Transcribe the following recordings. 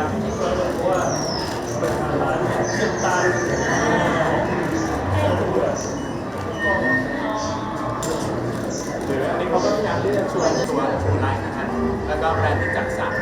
มที่จะเพราะว่าเป็นการร้านเชื่อมตาหรืออันนี้เขาก็พยายามที่จะชวนตัวทูไลท์นะฮะแล้วก็แบรนด์ที่จัดสรรเอาม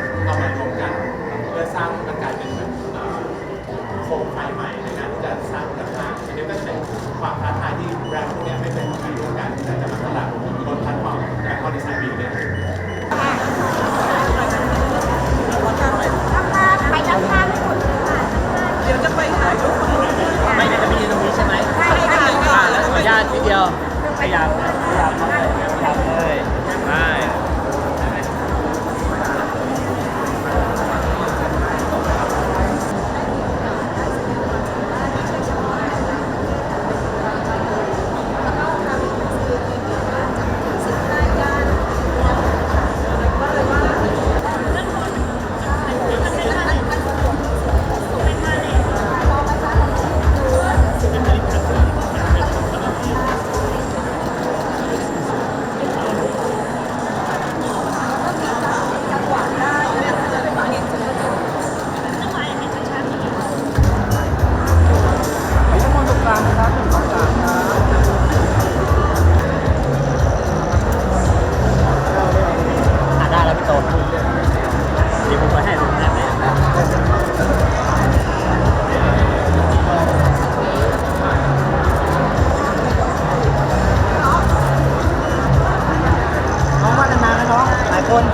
าร คน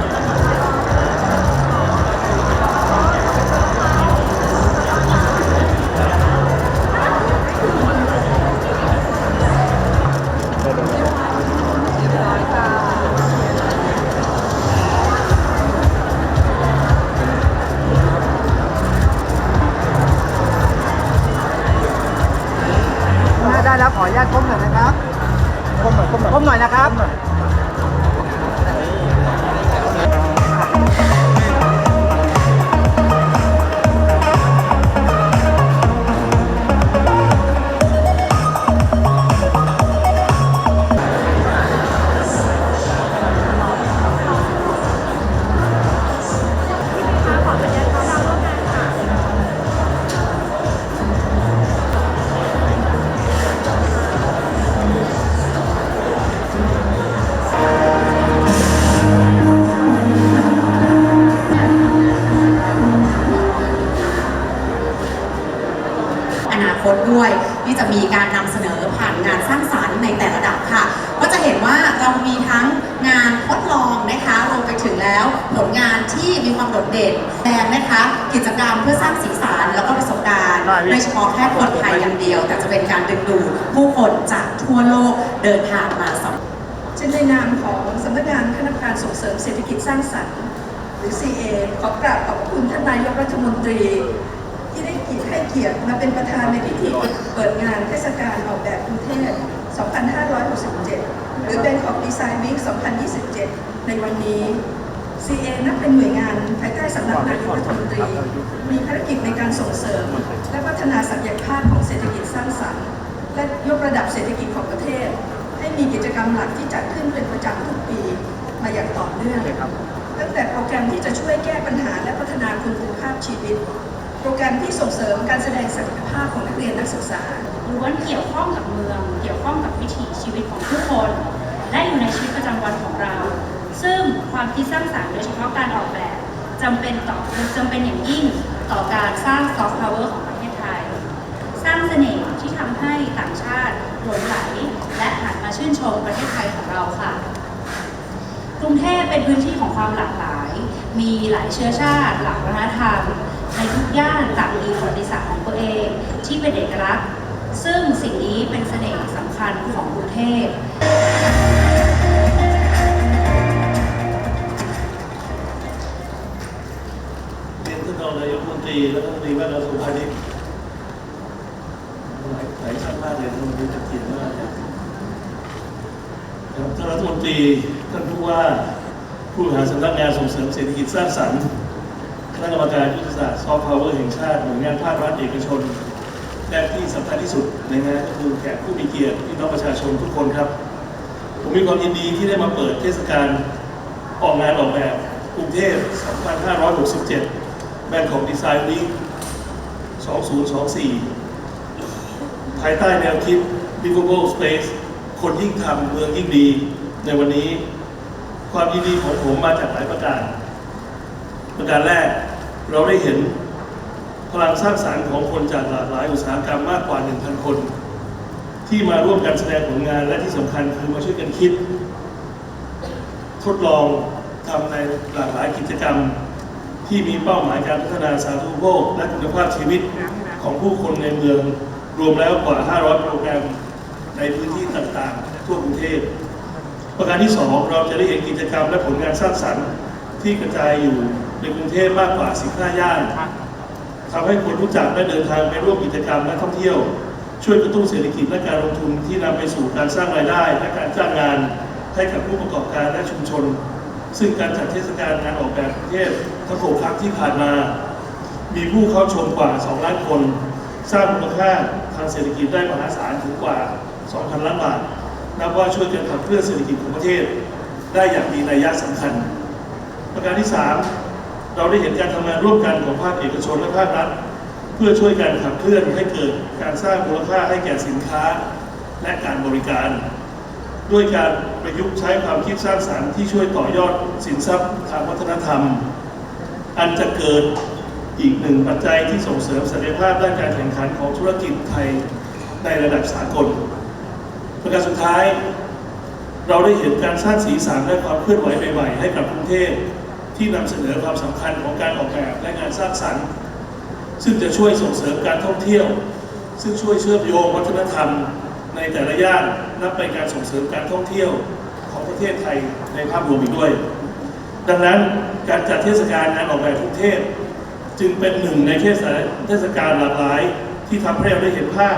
ได้แล้วขออนุญาตก้มหน่อยนะครับก้มหน่อยก้มหน่อยก้มหน่อยนะครับ อนาคตด้วย ที่จะมีการนำเสนอผ่านงานสร้างสรรค์ในแต่ระดับค่ะ ก็จะเห็นว่าเรามีทั้งงานทดลองนะคะรวมไปถึงแล้วผลงานที่มีความโดดเด่นแสดงนะคะ กิจกรรมเพื่อสร้างสีสันแล้วก็ประสบการณ์ไม่เฉพาะแค่คนไทยอย่างเดียว แต่จะเป็นการดึงดูดผู้คนจากทั่วโลกเดินทางมาสัมฉันในนามของสำนักงานคณะกรรมการส่งเสริมเศรษฐกิจสร้างสรรค์หรือ CA ขอกราบขอบพระคุณท่านนายกรัฐมนตรี ที่ได้เกียรติให้เกียรติมาเป็นประธานในพิธีเปิดงานเทศกาลออกแบบกรุงเทพ 2567 หรือ Bangkok Design Week 2027 ในวันนี้ CA นับเป็นหน่วยงานภายใต้สำนักนายกรัฐมนตรี มีภารกิจในการส่งเสริม และพัฒนาศักยภาพของเศรษฐกิจสร้างสรรค์ และยกระดับเศรษฐกิจของประเทศ ให้มีกิจกรรมหลักที่จัดขึ้นเป็นประจำทุกปีมาอย่างต่อเนื่องตั้งแต่โปรแกรมที่จะช่วยแก้ปัญหาและพัฒนาคุณภาพชีวิต โปรแกรมที่ส่งเสริมการแสดงศักยภาพของนักเรียนนักศึกษาล้วนเกี่ยวข้องกับเมือง เกี่ยวข้องกับวิถีชีวิตของผู้คน และอยู่ในชีวิตประจำวันของเรา ซึ่งความคิดสร้างสรรค์โดยเฉพาะการออกแบบจำเป็นต่อจำเป็นอย่างยิ่งต่อการสร้างซอฟต์พาวเวอร์ของประเทศไทย สร้างเสน่ห์ที่ทำให้ต่างชาติหลงไหลและหันมาชื่นชมประเทศไทยของเราค่ะ กรุงเทพเป็นพื้นที่ของความหลากหลาย มีหลายเชื้อชาติ หลากวัฒนธรรม ในทุกย่านต่างมีประวัติศาสตร์ของตัวเอง ที่เป็นเอกลักษณ์ ซึ่งสิ่งนี้เป็นเสน่ห์สำคัญของกรุงเทพเรียนท่านรองนายกรัฐมนตรีและรัฐมนตรีว่าการกระทรวงพาณิชย์หลายหลายมากเลยนะวันนี้เป็นเกียรติมาท่านรัฐมนตรีท่านผู้ว่าผู้หารสำนักงานส่งเสริมเศรษฐกิจสร้างสรรค์ คณะกรรมการยุทธศาสตร์ซอฟต์พาวเวอร์แห่งชาติหน่วยงานภาครัฐเอกชน และที่สำคัญที่สุดในงานก็คือแขกผู้มีเกียรติพี่น้องประชาชนทุกคนครับ ผมมีความยินดีที่ได้มาเปิดเทศกาลออกงานออกแบบกรุงเทพ 2567 แบงของดีไซน์วีค2024 ภายใต้แนวคิด Livable Space คนยิ่งทำเมืองยิ่งดี ในวันนี้ ความยินดีของผมมาจากหลายประการ ประการแรก เราได้เห็นพลังสร้างสรรค์ของคนจากหลากหลายอุตสาหกรรมมากกว่า 1,000 คน ที่มาร่วมกันแสดงผลงานและที่สำคัญคือมาช่วยกันคิด ทดลองทำในหลากหลายกิจกรรม ที่มีเป้าหมายการพัฒนาสาธารณูปโภคและคุณภาพชีวิตของผู้คนในเมือง รวมแล้วกว่า 500 โปรแกรมในพื้นที่ต่างๆ ทั่วกรุงเทพประการที่ 2 เราจะได้เห็นกิจกรรมและผลงานสร้างสรรค์ที่กระจายอยู่ ในกรุงเทพมากกว่า 15 ย่านทำให้คนรู้จักและเดินทางไปร่วมกิจกรรมและท่องเที่ยว ช่วยกระตุ้นเศรษฐกิจและการลงทุนที่นำไปสู่การสร้างรายได้ และการจ้างงานให้กับผู้ประกอบการและชุมชน ซึ่งการจัดเทศกาลงานออกแบบกรุงเทพทั้งหกครั้งที่ผ่านมา มีผู้เข้าชมกว่า 2 ล้านคน สร้างมูลค่าทางเศรษฐกิจได้มหาศาลถึงกว่า 2,000 ล้านบาท นับว่าช่วยกันขับเคลื่อนเศรษฐกิจของประเทศ ได้อย่างมีนัยยะสำคัญ ประการที่ 3 เราได้เห็นการทำงานร่วมกันของภาคเอกชนและภาครัฐ เพื่อช่วยกันขับเคลื่อนให้เกิดการสร้างมูลค่าให้แก่สินค้า และการบริการ ด้วยการประยุกต์ใช้ความคิดสร้างสรรค์ที่ช่วยต่อยอดสินทรัพย์ทางวัฒนธรรม อันจะเกิดอีกหนึ่งปัจจัยที่ส่งเสริมศักยภาพด้านการแข่งขันของธุรกิจไทยในระดับสากล ประการสุดท้าย เราได้เห็นการสร้างสีสันและความเคลื่อนไหวใหม่ๆให้กับกรุงเทพ ที่นำเสนอความสำคัญของการออกแบบและงานสร้างสรรค์ ซึ่งจะช่วยส่งเสริมการท่องเที่ยว ซึ่งช่วยเชื่อมโยงวัฒนธรรม ในแต่ละย่านนับเป็นการส่งเสริมการท่องเที่ยวของประเทศไทยในภาพรวมอีกด้วย ดังนั้นการจัดเทศกาลงานออกแบบกรุงเทพจึงเป็นหนึ่งในเทศกาลหลากหลายที่ทำให้เราได้เห็นภาพ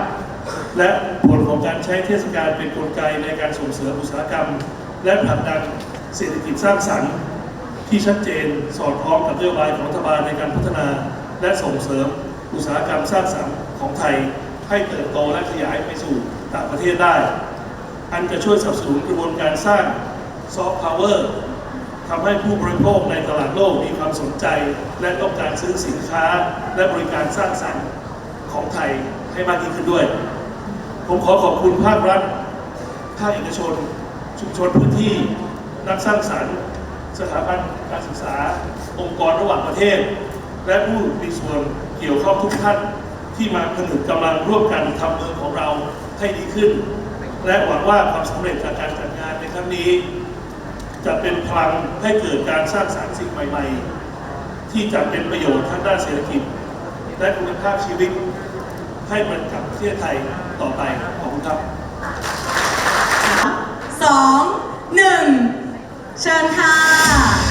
และผลของการใช้เทศกาลเป็นกลไกในการส่งเสริมอุตสาหกรรม และผลักดันเศรษฐกิจสร้างสรรค์ ที่ชัดเจนสอดคล้องกับนโยบายของรัฐบาลในการพัฒนา และส่งเสริมอุตสาหกรรมสร้างสรรค์ของไทย ให้เติบโตและขยายไปสู่ต่างประเทศได้ อันจะช่วยสนับสนุนกระบวนการสร้างซอฟต์พาวเวอร์ทำให้ผู้บริโภคในตลาดโลกมีความสนใจ และต้องการซื้อสินค้า และบริการสร้างสรรค์ของไทยให้มากยิ่งขึ้นด้วย ผมขอขอบคุณภาครัฐ ภาคเอกชน ชุมชนพื้นที่ นักสร้างสรรค์ สถาบันการศึกษา องค์กรระหว่างประเทศ และผู้มีส่วนเกี่ยวข้องทุกท่านที่มาผนึกกำลังร่วมกันทำเมืองของเราให้ดีขึ้น และหวังว่าความสำเร็จจากการจัดงานในครั้งนี้ จะเป็นพลังให้เกิดการสร้างสรรค์สิ่งใหม่ ๆ ที่จะเป็นประโยชน์ทั้งด้านเศรษฐกิจ และคุณภาพชีวิต ให้มันกับประเทศไทยต่อไปขอบคุณครับสองหนึ่ง เชิญค่ะ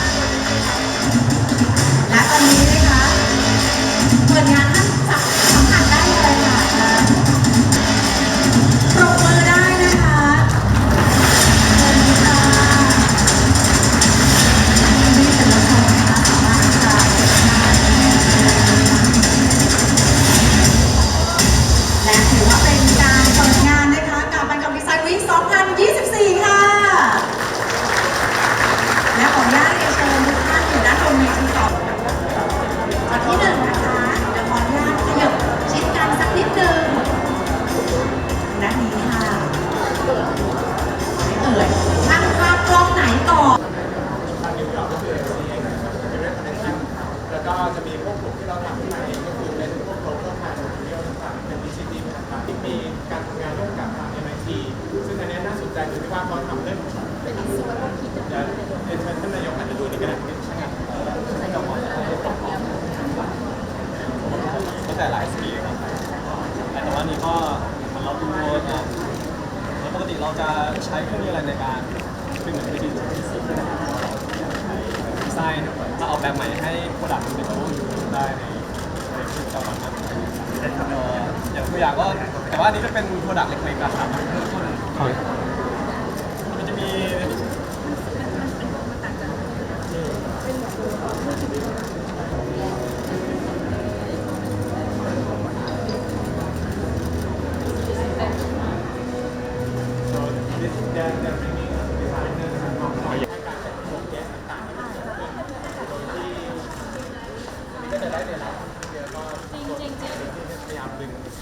ตั้งแต่หลายปีครับแต่ว่านี้ก็เหมือนเราดูงานแล้วปกติเราจะใช้เครื่องมืออะไรในการเป็นเหมือนที่ดีดีไซน์มาออกแบบใหม่ให้โปรดักต์มันเป็นตัวอยู่ได้ในในชีวิตประจำวันนะเอ่ออย่างตัวอย่างก็แต่ว่าอันนี้จะเป็นโปรดักต์เล็กๆนะครับมันจะมี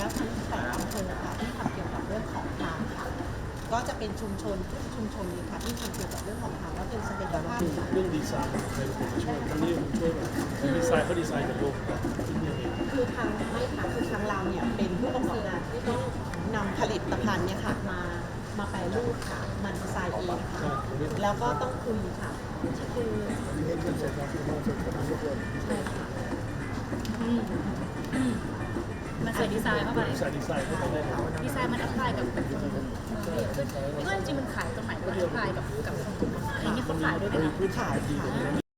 แล้วทั้งแต่ละอำเภอค่ะที่ทำเกี่ยวกับเรื่องของทางค่ะ ก็ จะเป็นชุมชนทุกชุมชนเลยค่ะที่ทำเกี่ยวกับเรื่องของทางว่าเป็นสเปนภาพค่ะเรื่องดีไซน์ในผมช่วยตรงนี้ผมช่วยแบบดีไซน์เขาดีไซน์กับโลกคือทางไม่ค่ะคือทางเราเนี่ยเป็นผู้ประกอบการที่ต้องนำผลิตภัณฑ์เนี่ยค่ะมามาแปรรูปค่ะมันดีไซน์เองค่ะแล้วก็ต้องคุยค่ะคือใช่ค่ะ มันใส่ดีไซน์เข้าไปดีไซน์ดีไซน์เขาไปได้ดีไซน์มันอัพพลายกับก็จริงๆมันขายตรงไหนก็อัพพลายกับกับอันนี้เขาขายด้วยไหมคะขายค่ะ